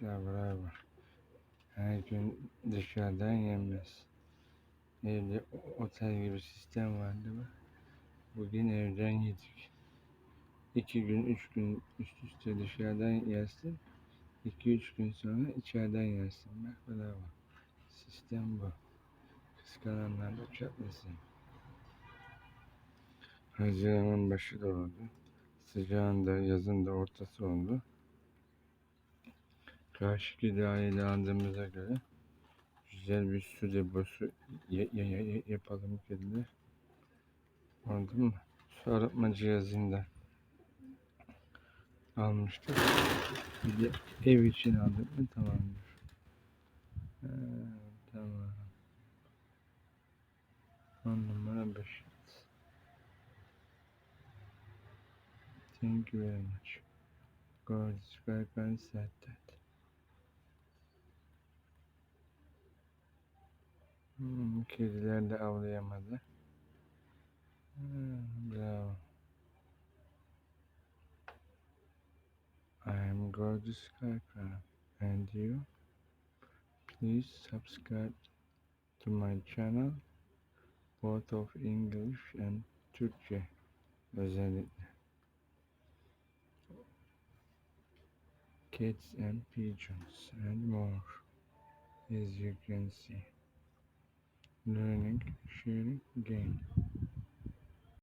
yapmışlar bravo. Her gün dışarıdan yenmez. Evde otel gibi sistem vardı mı? Bugün evden yedik. İki gün, üç gün üst üste dışarıdan yersin. İki üç gün sonra içeriden yersin. Bak bravo. Sistem bu. Kıskananlar da çatlasın. Haziran'ın başı da oldu. Sıcağında, yazın da ortası oldu. Karşı gıdayı da aldığımıza göre güzel bir su deposu ya- ya- ya- ya- yapalım dediler. Oldu mu? Su arıtma cihazından almıştık. Bir de ev için aldık mı tamamdır. Ha, tamam. On numara beş. Thank you very much. God very, very sad that. Avlayamadı. Hmm, bravo. I am Gorgeous Skycraft and you please subscribe to my channel both of English and Türkçe özellikle. Cats and pigeons and more as you can see. Learning, sharing, gain.